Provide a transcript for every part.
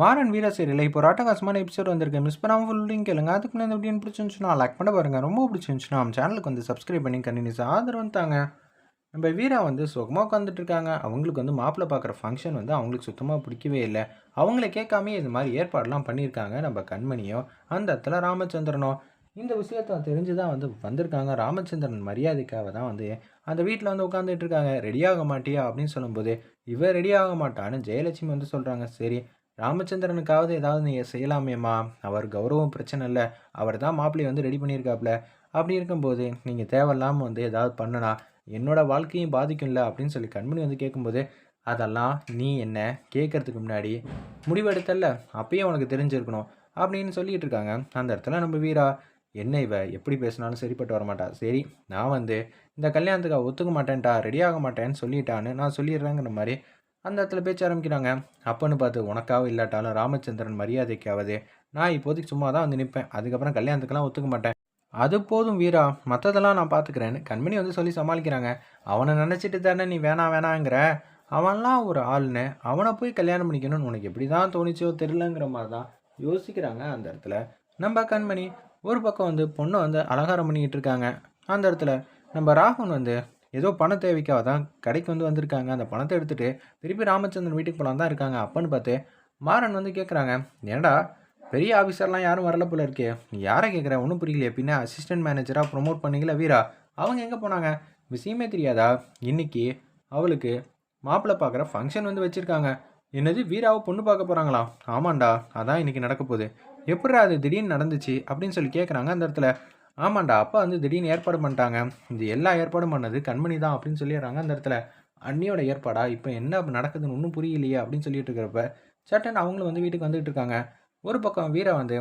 மாறன் வீர இல்லை இப்போ ராட்டகாசமான எபிசோட் வந்திருக்கு. மிஸ் பண்ணாமல் ஃபுல்லையும் கேளுங்க. அதுக்கு நான் எப்படின்னு பிடிச்சிருந்துச்சுன்னா லைக் பண்ண பாருங்க. ரொம்ப பிடிச்சிருந்துச்சுன்னா நம்ம சேனலுக்கு வந்து சப்ஸ்கிரைப் பண்ணி கண்டினியூஸ் ஆதரவு தாங்க. நம்ம வீரா வந்து சுகமாக உட்காந்துட்டு இருக்காங்க. அவங்களுக்கு வந்து மாப்பிள்ளை பார்க்குற ஃபங்க்ஷன் வந்து அவங்களுக்கு சுத்தமாக பிடிக்கவே இல்லை. அவங்கள கேட்காமே இது மாதிரி ஏற்பாடெல்லாம் பண்ணியிருக்காங்க. நம்ம கண்மணியோ அந்த இடத்துல ராமச்சந்திரனோ. இந்த விஷயத்தை தெரிஞ்சு தான் வந்து வந்திருக்காங்க. ராமச்சந்திரன் மரியாதைக்காக தான் வந்து அந்த வீட்டில் வந்து உட்காந்துட்டு இருக்காங்க. ரெடியாக மாட்டியா அப்படின்னு சொல்லும்போது இவன் ரெடியாக மாட்டான்னு ஜெயலட்சுமி வந்து சொல்கிறாங்க சரி ராமச்சந்திரனுக்காவது ஏதாவது நீ செய்யலாமேம்மா. அவர் கௌரவம் பிரச்சனை இல்லை. அவர் தான் மாப்பிள்ளையை வந்து ரெடி பண்ணியிருக்காப்புல அப்படி இருக்கும்போது நீங்கள் தேவையில்லாமல் வந்து ஏதாவது பண்ணனா என்னோடய வாழ்க்கையும் பாதிக்கும்ல அப்படின்னு சொல்லி கண்மணி வந்து கேட்கும்போது அதெல்லாம் நீ என்ன கேட்கறதுக்கு முன்னாடி முடிவெடுத்தல்ல? அப்பயும் உனக்கு தெரிஞ்சிருக்கணும். அப்படின்னு சொல்லிட்டு இருக்காங்க. அந்த இடத்துல நம்ம வீரா என்ன இவ? எப்படி பேசினாலும் சரிப்பட்டு வரமாட்டா. சரி நான் வந்து இந்த கல்யாணத்துக்கு ஒத்துக்க மாட்டேன்ட்டா ரெடி ஆக மாட்டேன்னு சொல்லிட்டான்னு நான் சொல்லிடுறேங்கிற மாதிரி அந்த இடத்துல பேச்ச ஆரம்பிக்கிறாங்க. அப்பன்னு பார்த்து உனக்காக இல்லாட்டாலும் ராமச்சந்திரன் மரியாதைக்காவது நான் இப்போதைக்கு சும்மா தான் வந்து நிற்பேன். அதுக்கப்புறம் கல்யாணத்துக்கெல்லாம் ஒத்துக்க மாட்டேன். அது போதும் வீரா. மற்றதெல்லாம் நான் பார்த்துக்கிறேன்னு கண்மணி வந்து சொல்லி சமாளிக்கிறாங்க. அவனை நினச்சிட்டு தானே நீ வேணாம் வேணாங்கிற? அவன்லாம் ஒரு ஆள்னு. அவனை போய் கல்யாணம் பண்ணிக்கணும்னு உனக்கு எப்படி தான் தோணிச்சோ தெரிலங்கிற மாதிரி தான் யோசிக்கிறாங்க அந்த இடத்துல. நம்ம கண்மணி ஒரு பக்கம் வந்து பொண்ணை வந்து அலங்காரம் பண்ணிக்கிட்டு இருக்காங்க. அந்த இடத்துல நம்ம ராகுன் வந்து ஏதோ பண தேவைக்காக தான் கடைக்கு வந்து வந்திருக்காங்க. அந்த பணத்தை எடுத்துகிட்டு திருப்பி ராமச்சந்திரன் வீட்டுக்கு போகலாம் தான் இருக்காங்க. அப்பன்னு பார்த்து மாறன் வந்து கேட்குறாங்க ஏன்டா பெரிய ஆஃபீஸர்லாம் யாரும் வரல போல இருக்கே. நீ யாரை கேட்குற ஒன்றும் புரியலையே. பின்ன அசிஸ்டன்ட் மேனேஜராக ப்ரொமோட் பண்ணீங்களா வீரா. அவங்க எங்கே போனாங்க? விஷயமே தெரியாதா? இன்னைக்கு அவளுக்கு மாப்பிள்ளை பார்க்குற ஃபங்க்ஷன் வந்து வச்சுருக்காங்க. என்னது வீராவை பொண்ணு பார்க்க போகிறாங்களா ஆமாண்டா அதான் இன்றைக்கி நடக்க போகுது. எப்படிடா அது திடீர்னு நடந்துச்சு அப்படின்னு சொல்லி கேட்குறாங்க அந்த இடத்துல. ஆமாண்டா அப்பா வந்து திடீர்னு ஏற்பாடு பண்ணிட்டாங்க. இது எல்லா ஏற்பாடும் பண்ணது கண்மணி தான் அப்படின்னு சொல்லிடுறாங்க அந்த இடத்துல. அண்ணியோட ஏற்பாடா? இப்போ என்ன நடக்குதுன்னு ஒன்றும் புரியலையே அப்படின்னு சொல்லிட்டு இருக்கிறப்ப சட்டன் அவங்களும் வந்து வீட்டுக்கு வந்துகிட்டு இருக்காங்க. ஒரு பக்கம் வீரை வந்து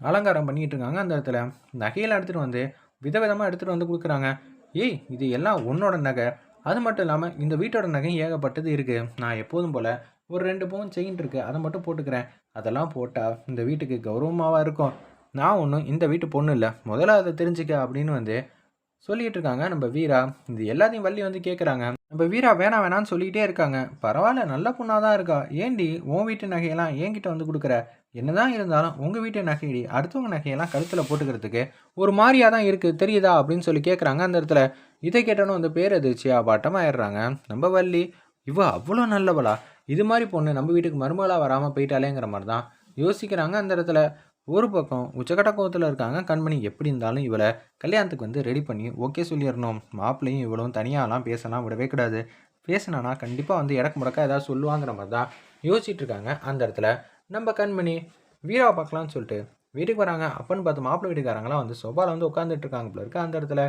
அலங்காரம் பண்ணிட்டு இருக்காங்க அந்த இடத்துல. நகையெல்லாம் எடுத்துகிட்டு வந்து விதவிதமாக எடுத்துகிட்டு வந்து கொடுக்குறாங்க. ஏய் இது எல்லாம் உன்னோட நகை. அது மட்டும் இல்லாமல் இந்த வீட்டோட நகையும் ஏகப்பட்டது இருக்குது நான் எப்போதும் போல் ஒரு ரெண்டு பவுன் செயின் இருக்குது அதை மட்டும் போட்டுக்கிறேன். அதெல்லாம் போட்டால் இந்த வீட்டுக்கு கௌரவமாவாக இருக்கும். நான் ஒன்றும் இந்த வீட்டு பொண்ணு இல்லை. முதல்ல அதை தெரிஞ்சுக்க அப்படின்னு வந்து சொல்லிகிட்டு இருக்காங்க. நம்ம வீரா இது எல்லாத்தையும் வள்ளி வந்து கேட்குறாங்க நம்ம வீரா வேணாம் வேணாம்னு சொல்லிகிட்டே இருக்காங்க. பரவாயில்ல நல்ல பொண்ணாக தான் இருக்கா. ஏண்டி உன் வீட்டு நகையெல்லாம் என்கிட்ட வந்து கொடுக்குற? என்னதான் இருந்தாலும் உங்கள் வீட்டு நகையடி அடுத்தவங்க நகையெல்லாம் கழுத்தில் போட்டுக்கிறதுக்கு ஒரு மாதிரியாக தான் இருக்குது தெரியுதா? அப்படின்னு சொல்லி கேட்குறாங்க அந்த இடத்துல இதை கேட்டோன்னு வந்து பேர் எதிர்ச்சியா பட்டமாயிடுறாங்க நம்ம வள்ளி இவ அவ்வளோ நல்லவளா? இது மாதிரி பொண்ணு நம்ம வீட்டுக்கு மருமகளாக வராமல் போயிட்டாலேங்கிற மாதிரி தான் யோசிக்கிறாங்க. அந்த இடத்துல ஒரு பக்கம் உச்சக்கட்ட கோவத்தில் இருக்காங்க. கண்மணி எப்படி இருந்தாலும் இவளை கல்யாணத்துக்கு வந்து ரெடி பண்ணி ஓகே சொல்லிடணும். மாப்பிள்ளையும் இவளும் தனியாலாம் பேசலாம் விடவே கூடாது. பேசினானா கண்டிப்பாக வந்து இடக்கு முடக்க ஏதாவது சொல்லுவாங்கிற மாதிரி தான் யோசிச்சுட்டு இருக்காங்க. அந்த இடத்துல நம்ம கண்மணி வீராவை பார்க்கலாம்னு சொல்லிட்டு வீட்டுக்கு வராங்க. அப்பன்னு பார்த்து மாப்பிள்ளை வீட்டுக்காரங்களாம் வந்து சோபாவில் வந்து உட்காந்துட்டு இருக்காங்க போல இருக்கு. அந்த இடத்துல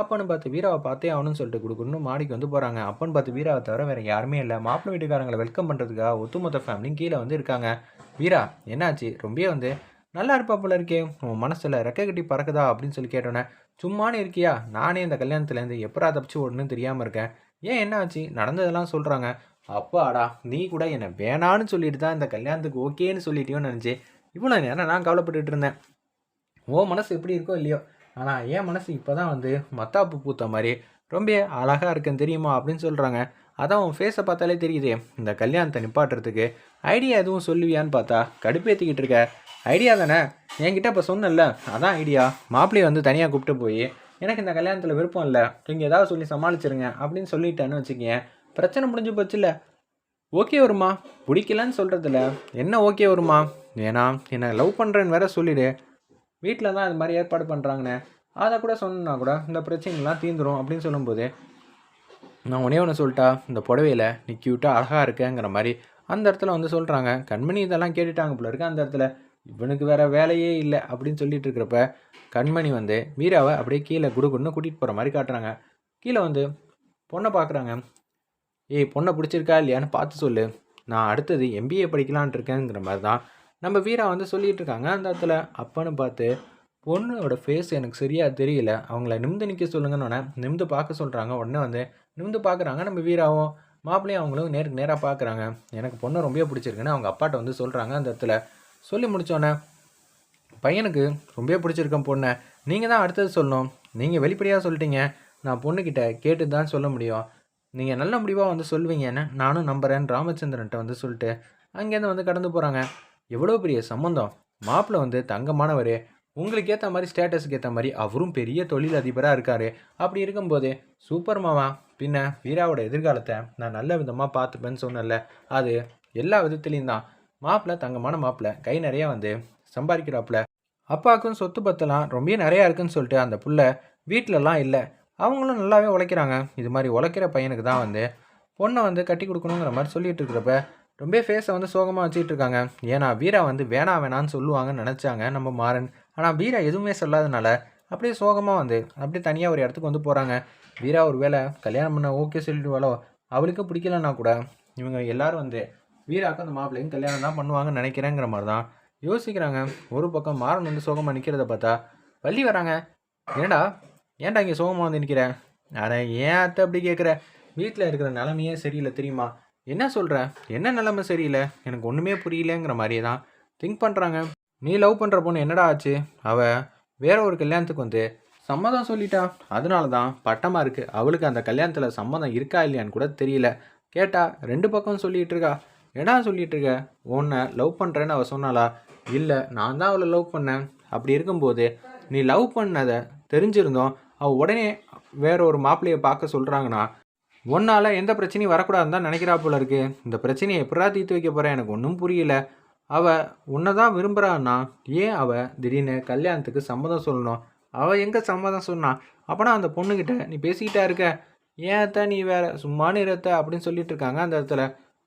அப்பன்னு பார்த்து வீராவை பார்த்தே அவனு சொல்லிட்டு கொடுக்கணும்னு மாடிக்கு வந்து போகிறாங்க அப்பன்னு பார்த்து வீராவை தவிர வேறு யாருமே இல்லை. மாப்பிள்ளை வீட்டுக்காரங்களை வெல்கம் பண்ணுறதுக்காக ஒத்துமொத்த ஃபேமிலியும் கீழே வந்து இருக்காங்க. வீரா என்னாச்சு? ரொம்ப வந்து நல்லா இருப்பா போல இருக்கே. உன் மனசில் ரெக்கை கட்டி பறக்குதா அப்படின்னு சொல்லி கேட்டோன்னே சும்மானு இருக்கியா? நானே இந்த கல்யாணத்துலேருந்து எப்படா தப்பிச்சு ஓடணும்னு தெரியாமல் இருக்கேன். ஏன் என்ன ஆச்சு? நடந்ததெல்லாம் சொல்கிறாங்க அப்பாடா நீ கூட என்னை வேணான்னு சொல்லிட்டு தான் இந்த கல்யாணத்துக்கு ஓகேன்னு சொல்லிட்டியோன்னு நினச்சி இவ்வளோ நேரம் நான் கவலைப்பட்டுட்டு இருந்தேன். ஓ மனசு எப்படி இருக்கோ இல்லையோ. ஆனால் என் மனசு இப்போ தான் வந்து மத்தாப்பு பூத்த மாதிரி ரொம்ப அழகாக இருக்குன்னு தெரியுமா? அப்படின்னு சொல்கிறாங்க அதான் உன் ஃபேஸை பார்த்தாலே தெரியுதே. இந்த கல்யாணத்தை நிப்பாட்டுறதுக்கு ஐடியா எதுவும் சொல்லுவியான்னு பார்த்தா கடுப்பேற்றிக்கிட்டு இருக்க. ஐடியா தானே? என்கிட்ட இப்போ சொன்னல அதான் ஐடியா. மாப்பிள்ளையை வந்து தனியாக கூப்பிட்டு போய் எனக்கு இந்த கல்யாணத்தில் விருப்பம் இல்லை. நீங்கள் ஏதாவது சொல்லி சமாளிச்சிருங்க. அப்படின்னு சொல்லிட்டேன்னு வச்சுக்கேன் பிரச்சனை முடிஞ்சு போச்சுல்ல. ஓகே வருமா? பிடிக்கலன்னு சொல்கிறதில்ல என்ன ஓகே வருமா? ஏன்னா என்னை லவ் பண்ணுறேன்னு வேற சொல்லிடு. வீட்டில் தான் இது மாதிரி ஏற்பாடு பண்ணுறாங்கண்ணே அதை கூட சொன்னா கூட இந்த பிரச்சனைலாம் தீந்துடும் அப்படின்னு சொல்லும்போது நான் உடனே ஒன்று சொல்லிட்டா இந்த புடவையில் நீ க்யூட்டாக அழகாக இருக்கேங்கிற மாதிரி அந்த இடத்துல வந்து சொல்கிறாங்க கண்மணி இதெல்லாம் கேட்டுட்டாங்க போல இருக்கு அந்த இடத்துல. இவனுக்கு வேறு வேலையே இல்லை அப்படின்னு சொல்லிட்டு இருக்கிறப்ப கண்மணி வந்து வீராவை அப்படியே கீழே குடுகுன்னு கூட்டிகிட்டு போகிற மாதிரி காட்டுறாங்க. கீழே வந்து பொண்ணை பார்க்குறாங்க ஏய் பொண்ணை பிடிச்சிருக்கா இல்லையான்னு பார்த்து சொல்லு. நான் அடுத்தது எம்பிஏ படிக்கலான் இருக்கேங்கிற மாதிரி தான் நம்ம வீரா வந்து சொல்லிட்டு இருக்காங்க. அந்த இடத்துல அப்பன்னு பார்த்து பொண்ணோட ஃபேஸ் எனக்கு சரியாக தெரியல. அவங்கள நிமிந்து நிற்க சொல்லுங்கன்னு நிமிந்து பார்க்க சொல்கிறாங்க உடனே வந்து நிமிந்து பார்க்குறாங்க நம்ம வீராவும். மாப்பிள்ளையும் அவங்களும் நேருக்கு நேராக பார்க்குறாங்க எனக்கு பொண்ணை ரொம்ப பிடிச்சிருக்குன்னு அவங்க அப்பாட்ட வந்து சொல்கிறாங்க அந்த இடத்துல சொல்லி முடித்தோன்னே பையனுக்கு ரொம்ப பிடிச்சிருக்கேன் பொண்ணை. நீங்கள் தான் அடுத்தது சொல்லணும். நீங்கள் வெளிப்படையாக சொல்லிட்டீங்க. நான் பொண்ணுக்கிட்ட கேட்டு தான் சொல்ல முடியும். நீங்கள் நல்ல முடிவாக வந்து சொல்வீங்கன்னு நானும் நம்புகிறேன் ராமச்சந்திரன்ட்ட வந்து சொல்லிட்டு அங்கேருந்து வந்து கடந்து போகிறாங்க எவ்வளோ பெரிய சம்மந்தம் மாப்பிள்ளை வந்து தங்கமானவர். உங்களுக்கு ஏற்ற மாதிரி ஸ்டேட்டஸுக்கு ஏற்ற மாதிரி அவரும் பெரிய தொழில் அதிபராக இருக்கார். அப்படி இருக்கும்போது சூப்பர் மாமா. பின்ன வீராவோட எதிர்காலத்தை நான் நல்ல விதமாக பார்த்துப்பேன்னு சொன்னேன்ல. அது எல்லா விதத்துலேயும் தான். மாப்பிள்ளை தங்கமான மாப்பிள்ளை கை நிறையா வந்து சம்பாதிக்கிறாப்புல. அப்பாவுக்கும் சொத்து பத்தெல்லாம் ரொம்ப நிறையா இருக்குன்னு சொல்லிட்டு அந்த புள்ள வீட்டிலலாம் இல்லை. அவங்களும் நல்லாவே உழைக்கிறாங்க. இது மாதிரி உழைக்கிற பையனுக்கு தான் வந்து பொண்ணை வந்து கட்டி கொடுக்கணுங்கிற மாதிரி சொல்லிட்டு இருக்கிறப்ப ரொம்ப ஃபேஸை வந்து சோகமாக வச்சுக்கிட்டு இருக்காங்க. ஏன்னா வீரா வந்து வேணாம் வேணான்னு சொல்லுவாங்கன்னு நினச்சாங்க நம்ம மாறன். ஆனால் வீரா எதுவுமே சொல்லாதனால அப்படியே சோகமாக வந்து அப்படியே தனியாக ஒரு இடத்துக்கு வந்து போகிறாங்க வீரா ஒரு வேளை கல்யாணம் பண்ண ஓகே சொல்லிடுவாளோ? அவளுக்கு பிடிக்கலன்னா கூட இவங்க எல்லாரும் வந்து வீராக்கு அந்த மாப்பிள்ளையும் கல்யாணம் தான் பண்ணுவாங்கன்னு நினைக்கிறேங்கிற மாதிரி தான் யோசிக்கிறாங்க. ஒரு பக்கம் மாறன் வந்து சோகமாக நிற்கிறத பார்த்தா வள்ளி வராங்க. ஏண்டா ஏன்டா இங்கே சோகமாக வந்து நிற்கிற அட ஏன் அத்தை அப்படி கேட்குற வீட்டில் இருக்கிற நிலமையே சரியில்லை தெரியுமா? என்ன சொல்கிற என்ன நிலமை சரியில்லை? எனக்கு ஒன்றுமே புரியலங்கிற மாதிரியே தான் திங்க் பண்ணுறாங்க நீ லவ் பண்ணுற பொண்ணு என்னடா ஆச்சு? அவள் வேற ஒரு கல்யாணத்துக்கு வந்து சம்மதம் சொல்லிட்டா. அதனால தான் பட்டமாக இருக்குது அவளுக்கு அந்த கல்யாணத்தில் சம்மதம் இருக்கா இல்லையான்னு கூட தெரியல. கேட்டா ரெண்டு பக்கம் சொல்லிகிட்டு இருக்கா. என்னடா சொல்லிட்டு இருக்க உன்னை லவ் பண்ணுறேன்னு அவள் சொன்னாளா? இல்லை நான் தான் அவளை லவ் பண்ணேன். அப்படி இருக்கும்போது நீ லவ் பண்ணதை தெரிஞ்சிருந்தோம் அவள் உடனே வேற ஒரு மாப்பிள்ளையை பார்க்க சொல்கிறாங்கன்னா உன்னால் எந்த பிரச்சனையும் வரக்கூடாதுன்னு தான் நினைக்கிறா போல இருக்கு. இந்த பிரச்சனையை எப்படா தீர்த்து வைக்க போகிறேன் எனக்கு ஒன்றும் புரியல. அவள் உன்னை தான் விரும்புகிறான்னா ஏன் அவள் திடீர்னு கல்யாணத்துக்கு சம்மதம் சொல்லணும்? அவள் எங்கே சம்மதம் சொன்னா? அப்போனா அந்த பொண்ணுக்கிட்ட நீ பேசிக்கிட்டா இருக்க? ஏன் அத்தை நீ வேற சும்மானு இருத்த அப்படின்னு சொல்லிட்டு இருக்காங்க அந்த இடத்துல.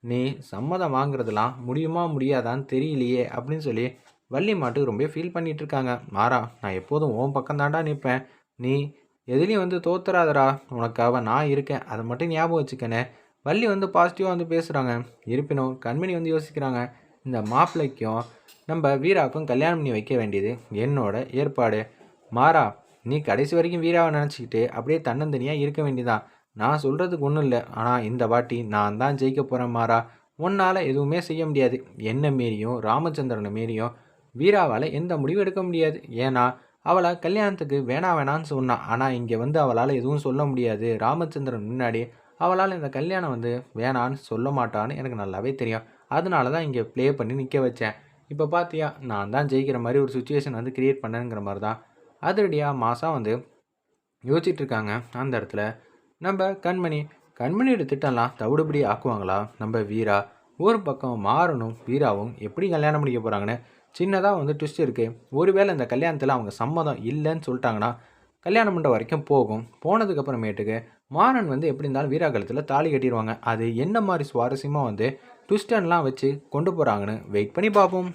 நீ சம்மதம் வாங்குறதுலாம் முடியுமா முடியாதான்னு தெரியலையே அப்படின்னு சொல்லி வள்ளி மாட்டுக்கு ரொம்ப ஃபீல் பண்ணிகிட்டு இருக்காங்க. மாறா நான் எப்போதும் உன் பக்கம் தாண்டா நிற்பேன். நீ எதுலேயும் வந்து தோத்துறாதடா. உனக்காக நான் இருக்கேன். அதை மட்டும் ஞாபகம் வச்சுக்கனே. வள்ளி வந்து பாசிட்டிவாக வந்து பேசுகிறாங்க இருப்பினும் கண்மணி வந்து யோசிக்கிறாங்க. இந்த மாப்பிள்ளைக்கும் நம்ம வீராவுக்கும் கல்யாணம் பண்ணி வைக்க வேண்டியது என்னோட ஏற்பாடு. மாறா நீ கடைசி வரைக்கும் வீராவை நினச்சிக்கிட்டு அப்படியே தன்னந்தனியாக இருக்க வேண்டியதான் நான் சொல்கிறதுக்கு ஒன்றும் இல்லை. ஆனால் இந்த வாட்டி நான் தான் ஜெயிக்க போகிறேன் மாறா. உன்னால் எதுவுமே செய்ய முடியாது. என்ன மீறியும் ராமச்சந்திரனை மீறியும் வீராவால் எந்த முடிவும் எடுக்க முடியாது. ஏன்னா அவளை கல்யாணத்துக்கு வேணா வேணான்னு சொன்னான் ஆனால் இங்கே வந்து அவளால் எதுவும் சொல்ல முடியாது. ராமச்சந்திரன் முன்னாடி அவளால் இந்த கல்யாணம் வந்து வேணான்னு சொல்ல மாட்டான்னு எனக்கு நல்லாவே தெரியும். அதனால தான் இங்கே ப்ளே பண்ணி நிற்க வச்சேன். இப்போ பார்த்தியா நான் தான் ஜெயிக்கிற மாதிரி ஒரு சுச்சுவேஷன் வந்து க்ரியேட் பண்ணேங்கிற மாதிரி தான். அதிரடியாக மாதம் வந்து யோசிச்சுட்ருக்காங்க அந்த இடத்துல நம்ம கண்மணி. கண்மணியோட திட்டம்லாம் தவிடுபடி ஆக்குவாங்களா? நம்ம வீரா ஒரு பக்கம் மாறனும் வீராவும் எப்படி கல்யாணம் முடிக்க போகிறாங்கன்னு சின்னதாக வந்து ட்விஸ்ட் இருக்குது ஒருவேளை இந்த கல்யாணத்தில் அவங்க சம்மதம் இல்லைன்னு சொல்லிட்டாங்கன்னா கல்யாணம் பண்ணுற வரைக்கும் போகும். போனதுக்கப்புறமேட்டுக்கு மாறன் வந்து எப்படி இருந்தாலும் வீரா கழுத்தில் தாலி கட்டிடுவாங்க. அது என்ன மாதிரி சுவாரஸ்யமாக வந்து ட்விஸ்டன்லாம் வச்சு கொண்டு போகிறாங்கன்னு வெயிட் பண்ணி பார்ப்போம்.